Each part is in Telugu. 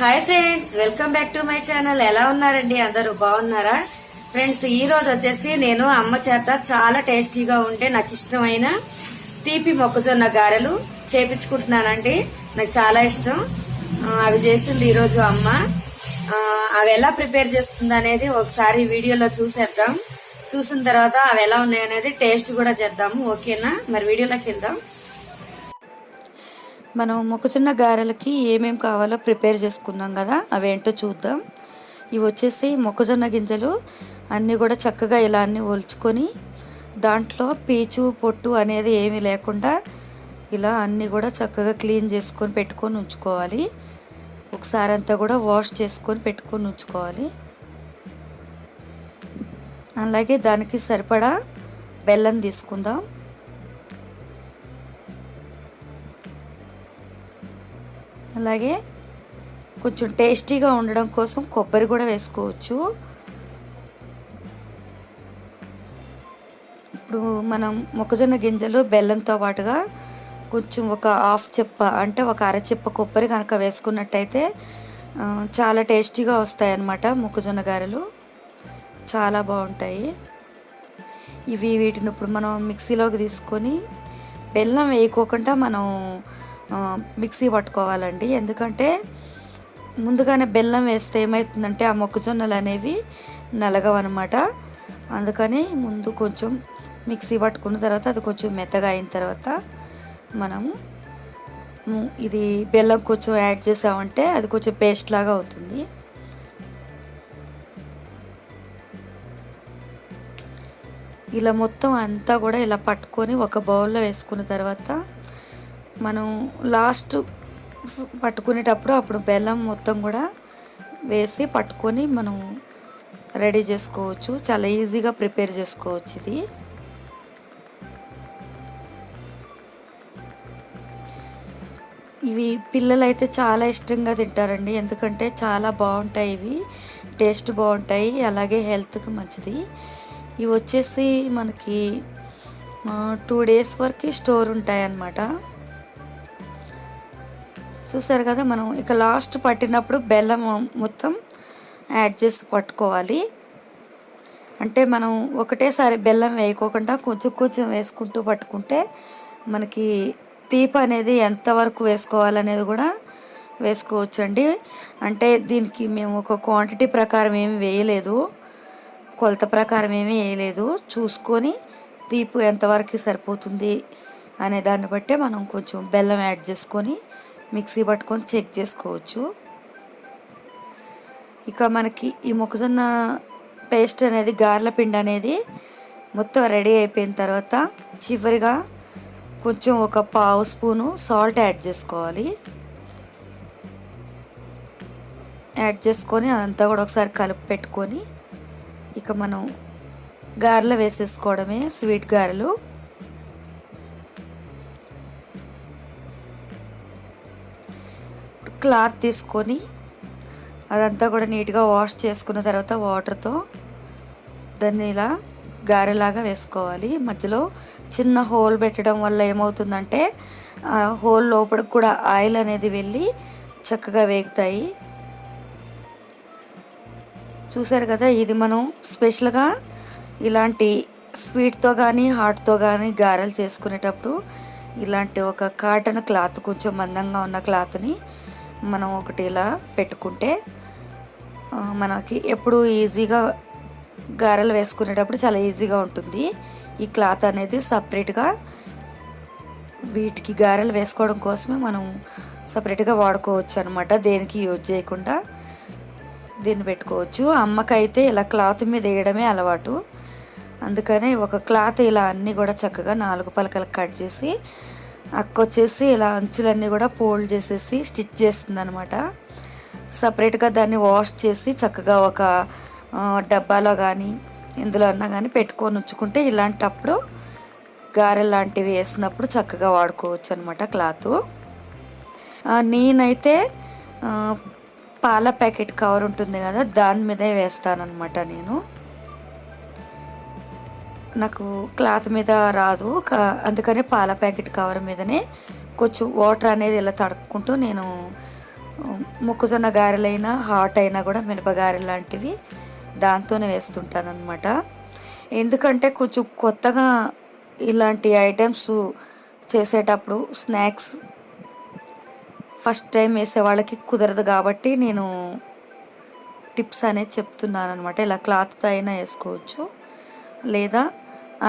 Hi friends welcome back to my channel ఎలా ఉన్నారండి? అందరూ బాగున్నారా? ఫ్రెండ్స్ ఈ రోజు వచ్చేసి నేను అమ్మ చేత చాలా టేస్టీగా ఉంటే నాకు ఇష్టమైన తీపి మొక్కజొన్న గారెలు చేపించుకుంటున్నానండి. నాకు చాలా ఇష్టం. అవి చేసింది ఈ రోజు అమ్మ. అవి ఎలా ప్రిపేర్ చేస్తుంది అనేది ఒకసారి వీడియోలో చూసేద్దాం. చూసిన తర్వాత అవి ఎలా ఉన్నాయనేది టేస్ట్ కూడా చేద్దాము. ఓకేనా? మరి వీడియోలోకి వెళ్దాం. మనం మొక్కజొన్న గారెలకి ఏమేం కావాలో ప్రిపేర్ చేసుకున్నాం కదా అవేంటో చూద్దాం. ఇవి వచ్చేసి మొక్కజొన్న గింజలు అన్నీ కూడా చక్కగా ఇలా అన్నీ ఒలుచుకొని దాంట్లో పీచు పొట్టు అనేది ఏమీ లేకుండా ఇలా అన్నీ కూడా చక్కగా క్లీన్ చేసుకొని పెట్టుకొని ఉంచుకోవాలి. ఒకసారి అంతా కూడా వాష్ చేసుకొని పెట్టుకొని ఉంచుకోవాలి. అలాగే దానికి సరిపడా బెల్లం తీసుకుందాం. అలాగే కొంచెం టేస్టీగా ఉండడం కోసం కొబ్బరి కూడా వేసుకోవచ్చు. ఇప్పుడు మనం మొక్కజొన్న గింజలు బెల్లంతో పాటుగా కొంచెం ఒక హాఫ్ చెప్ప అంటే ఒక అరచెప్ప కొబ్బరి కనుక వేసుకున్నట్టయితే చాలా టేస్టీగా వస్తాయి అన్నమాట మొక్కజొన్న గారెలు. చాలా బాగుంటాయి. ఇవి వీటిని ఇప్పుడు మనం మిక్సీలోకి తీసుకొని బెల్లం వేయకోకుండా మనం మిక్సీ పట్టుకోవాలండి. ఎందుకంటే ముందుగానే బెల్లం వేస్తే ఏమవుతుందంటే ఆ మొక్కజొన్నలు అనేవి నలగవన్నమాట. అందుకని ముందు కొంచెం మిక్సీ పట్టుకున్న తర్వాత అది కొంచెం మెత్తగా అయిన తర్వాత మనము ఇది బెల్లం కొంచెం యాడ్ చేసామంటే అది కొంచెం పేస్ట్ లాగా అవుతుంది. ఇలా మొత్తం అంతా కూడా ఇలా పట్టుకొని ఒక బౌల్లో వేసుకున్న తర్వాత మనం లాస్ట్ పట్టుకునేటప్పుడు అప్పుడు బెల్లం మొత్తం కూడా వేసి పట్టుకొని మనం రెడీ చేసుకోవచ్చు. చాలా ఈజీగా ప్రిపేర్ చేసుకోవచ్చు ఇది. ఇవి పిల్లలైతే చాలా ఇష్టంగా తింటారండి. ఎందుకంటే చాలా బాగుంటాయి ఇవి. టేస్ట్ బాగుంటాయి. అలాగే హెల్త్కి మంచిది. ఇవి వచ్చేసి మనకి టూ డేస్ వరకు స్టోర్ ఉంటాయి అన్నమాట చూసారు కదా మనం ఇక లాస్ట్ పట్టినప్పుడు బెల్లం మొత్తం యాడ్ చేసి పట్టుకోవాలి. అంటే మనం ఒకటేసారి బెల్లం వేయకోకుండా కొంచెం కొంచెం వేసుకుంటూ పట్టుకుంటే మనకి తీపి అనేది ఎంతవరకు వేసుకోవాలనేది కూడా వేసుకోవచ్చండి. అంటే దీనికి మేము ఒక క్వాంటిటీ ప్రకారం ఏమి వేయలేదు. కొలత ప్రకారం ఏమి వేయలేదు. చూసుకొని తీపు ఎంతవరకు సరిపోతుంది అనే దాన్ని బట్టే మనం కొంచెం బెల్లం యాడ్ చేసుకొని మిక్సీ పట్టుకొని చెక్ చేసుకోవచ్చు. ఇక మనకి ఈ మొక్కజొన్న పేస్ట్ అనేది గార్ల పిండి అనేది మొత్తం రెడీ అయిపోయిన తర్వాత చివరిగా కొంచెం ఒక పావు స్పూను సాల్ట్ యాడ్ చేసుకోవాలి. యాడ్ చేసుకొని అదంతా కూడా ఒకసారి కలిపి పెట్టుకొని ఇక మనం గారెలు వేసేసుకోవడమే స్వీట్ గారెలు. క్లాత్ తీసుకొని అదంతా కూడా నీట్గా వాష్ చేసుకున్న తర్వాత వాటర్తో దాన్ని ఇలా గారెలాగా వేసుకోవాలి. మధ్యలో చిన్న హోల్ పెట్టడం వల్ల ఏమవుతుందంటే హోల్ లోపలికి కూడా ఆయిల్ అనేది వెళ్ళి చక్కగా వేగుతాయి. చూసారు కదా ఇది మనం స్పెషల్గా ఇలాంటి స్వీట్తో కానీ హాట్తో కానీ గారెలు చేసుకునేటప్పుడు ఇలాంటి ఒక కాటన్ క్లాత్ కొంచెం మందంగా ఉన్న క్లాత్ని మనం ఒకటి ఇలా పెట్టుకుంటే మనకి ఎప్పుడు ఈజీగా గారెలు వేసుకునేటప్పుడు చాలా ఈజీగా ఉంటుంది. ఈ క్లాత్ అనేది సపరేట్గా వీటికి గారెలు వేసుకోవడం కోసమే మనం సపరేట్గా వాడుకోవచ్చు అనమాట దేనికి యూజ్ చేయకుండా దీన్ని పెట్టుకోవచ్చు. అమ్మకైతే ఇలా క్లాత్ మీద వేయడమే అలవాటు. అందుకనే ఒక క్లాత్ ఇలా అన్నీ కూడా చక్కగా నాలుగు పలకలు కట్ చేసి అక్క వచ్చేసి ఇలా అంచులన్నీ కూడా ఫోల్డ్ చేసేసి స్టిచ్ చేస్తుంది అనమాట సపరేట్గా దాన్ని వాష్ చేసి చక్కగా ఒక డబ్బాలో కానీ ఇందులో అన్నా కానీ పెట్టుకొని ఉంచుకుంటే ఇలాంటప్పుడు గారె లాంటివి వేసినప్పుడు చక్కగా వాడుకోవచ్చు అనమాట క్లాత్ నేనైతే పాల ప్యాకెట్ కవర్ ఉంటుంది కదా దాని మీదే వేస్తానన్నమాట నేను. నాకు క్లాత్ మీద రాదు. కా- అందుకని పాల ప్యాకెట్ కవర్ మీదనే కొంచెం వాటర్ అనేది ఇలా తడుపుకుంటూ నేను మొక్కజొన్న గారెలైనా హాట్ అయినా కూడా మినపగారెలు లాంటివి దాంతోనే వేస్తుంటాను అనమాట ఎందుకంటే కొంచెం కొత్తగా ఇలాంటి ఐటమ్స్ చేసేటప్పుడు స్నాక్స్ ఫస్ట్ టైం వేసే వాళ్ళకి కుదరదు కాబట్టి నేను టిప్స్ అనేది చెప్తున్నాను అనమాట ఇలా క్లాత్తో అయినా వేసుకోవచ్చు. లేదా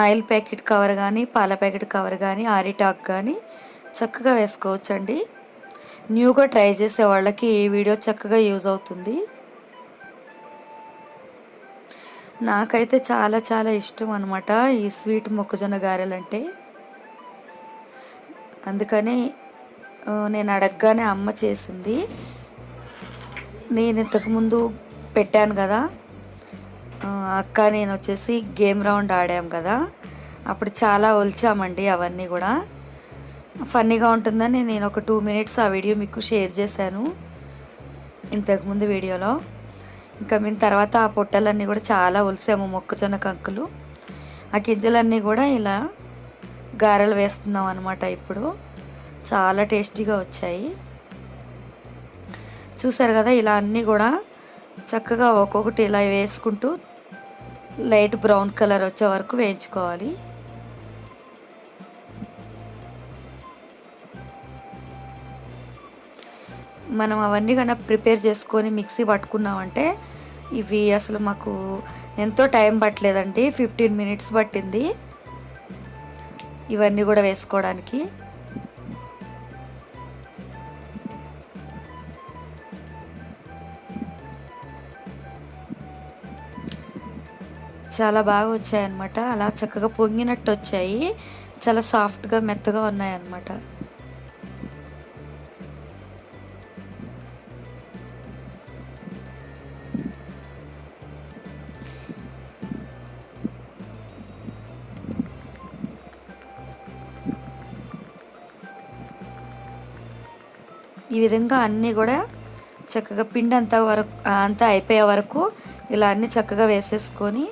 ఆయిల్ ప్యాకెట్ కవర్ కానీ పాల ప్యాకెట్ కవర్ కానీ ఆరిటాక్ కానీ చక్కగా వేసుకోవచ్చండి. న్యూగా ట్రై చేసే వాళ్ళకి ఈ వీడియో చక్కగా యూజ్ అవుతుంది. నాకైతే చాలా చాలా ఇష్టం అనమాట ఈ స్వీట్ మొక్కజొన్న గారెలు అంటే అందుకని నేను అడగగానే అమ్మ చేసింది. నేను ఇంతకుముందు పెట్టాను కదా అక్క నేను వచ్చేసి గేమ్ రౌండ్ ఆడాం కదా. అప్పుడు చాలా ఒలిచామండి అవన్నీ కూడా. ఫన్నీగా ఉంటుందని నేను ఒక టూ మినిట్స్ ఆ వీడియో మీకు షేర్ చేశాను ఇంతకుముందు వీడియోలో. ఇంకా మేము తర్వాత ఆ పొట్టలన్నీ కూడా చాలా ఒలిసాము మొక్కజొన్న కంకులు. ఆ గింజలన్నీ కూడా ఇలా గారెలు వేస్తున్నాం అనమాట ఇప్పుడు. చాలా టేస్టీగా వచ్చాయి. చూసారు కదా ఇలా అన్నీ కూడా చక్కగా ఒక్కొక్కటి ఇలా వేసుకుంటూ లైట్ బ్రౌన్ కలర్ వచ్చే వరకు వేయించుకోవాలి. మనం అవన్నీ కన్నా ప్రిపేర్ చేసుకొని మిక్సీ పట్టుకున్నామంటే ఇవి అసలు మాకు ఎంతో టైం పట్టలేదండి. ఫిఫ్టీన్ మినిట్స్ పట్టింది. ఇవన్నీ కూడా వేసుకోవడానికి. చాలా బాగా వచ్చాయన్నమాట. అలా చక్కగా పొంగినట్టు వచ్చాయి చాలా సాఫ్ట్గా మెత్తగా ఉన్నాయన్నమాట. ఈ విధంగా అన్నీ కూడా చక్కగా పిండి అంతా వరకు అంతా అయిపోయే వరకు ఇలా అన్నీ చక్కగా వేసేసుకొని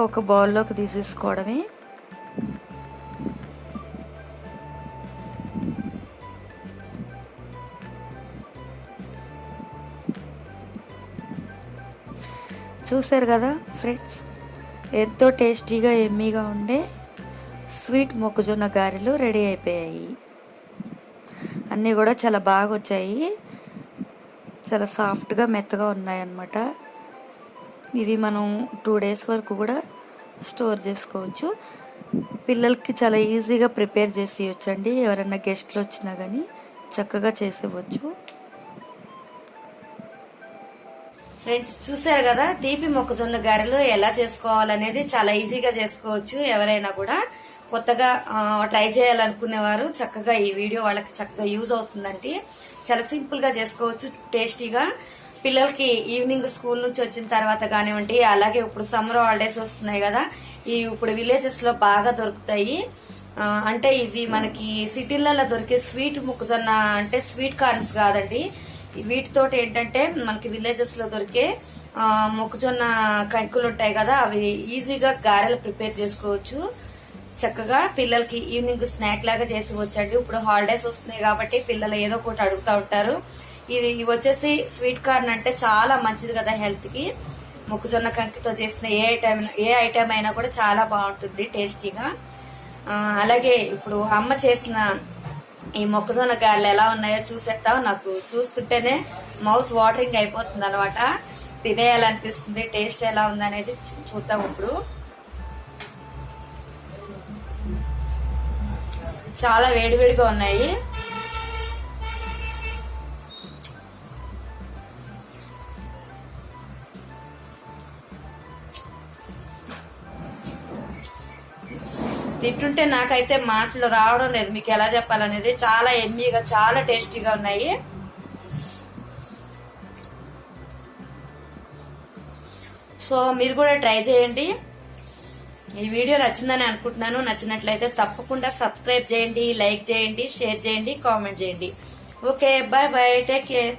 ఒక బౌల్లోకి తీసేసుకోవడమే. చూసారు కదా ఫ్రెండ్స్ ఎంతో టేస్టీగా ఎమ్మీగా ఉండే స్వీట్ మొక్కజొన్న గారెలు రెడీ అయిపోయాయి. అన్నీ కూడా చాలా బాగా వచ్చాయి చాలా సాఫ్ట్గా మెత్తగా ఉన్నాయన్నమాట. ఇవి మనం టూ డేస్ వరకు కూడా స్టోర్ చేసుకోవచ్చు. పిల్లలకి చాలా ఈజీగా ప్రిపేర్ చేసి ఇవ్వచ్చండి ఎవరైనా గెస్ట్లు వచ్చినా కానీ చక్కగా చేసివ్వచ్చు. ఫ్రెండ్స్ చూసారు కదా తీపి మొక్కజొన్న గారెలు ఎలా చేసుకోవాలనేది చాలా ఈజీగా చేసుకోవచ్చు. ఎవరైనా కూడా కొత్తగా ట్రై చేయాలనుకునేవారు చక్కగా ఈ వీడియో వాళ్ళకి చక్కగా యూజ్ అవుతుందండి చాలా సింపుల్గా చేసుకోవచ్చు టేస్టీగా పిల్లలకి ఈవినింగ్ స్కూల్ నుంచి వచ్చిన తర్వాత కానివ్వండి అలాగే ఇప్పుడు సమ్మర్ హాలిడేస్ వస్తున్నాయి కదా ఈ ఇప్పుడు విలేజెస్లో బాగా దొరుకుతాయి. అంటే ఇవి మనకి సిటీలలో దొరికే స్వీట్ మొక్కజొన్న అంటే స్వీట్ కార్న్స్ కాదండి. వీటితోటి ఏంటంటే మనకి విలేజెస్లో దొరికే మొక్కజొన్న కంకులు ఉంటాయి కదా అవి ఈజీగా గారెలు ప్రిపేర్ చేసుకోవచ్చు. చక్కగా పిల్లలకి ఈవినింగ్ స్నాక్ లాగా చేసి వచ్చండి ఇప్పుడు హాలిడేస్ వస్తున్నాయి కాబట్టి పిల్లలు ఏదో ఒకటి అడుగుతూ ఉంటారు. ఇది ఇవి వచ్చేసి స్వీట్ కార్న్ అంటే చాలా మంచిది కదా హెల్త్కి. మొక్కజొన్న కంకితో చేసిన ఏ ఐటమ్ ఏ ఐటమ్ అయినా కూడా చాలా బాగుంటుంది టేస్టీగా. అలాగే ఇప్పుడు అమ్మ చేసిన ఈ మొక్కజొన్న గారెలు ఎలా ఉన్నాయో చూసేస్తాం నాకు చూస్తుంటేనే మౌత్ వాటరింగ్ అయిపోతుంది అనమాట తినేయాలనిపిస్తుంది టేస్ట్ ఎలా ఉందనేది చూద్దాం ఇప్పుడు. చాలా వేడివేడిగా ఉన్నాయి. తింటుంటే నాకైతే మాటలు రావడం లేదు. మీకు ఎలా చెప్పాలనేది చాలా ఎమ్మీగా చాలా టేస్టీగా ఉన్నాయి. సో మీరు కూడా ట్రై చేయండి. ఈ వీడియో నచ్చిందని అనుకుంటున్నాను. నచ్చినట్లయితే తప్పకుండా సబ్స్క్రైబ్ చేయండి లైక్ చేయండి షేర్ చేయండి కామెంట్ చేయండి. Okay bye bye take care.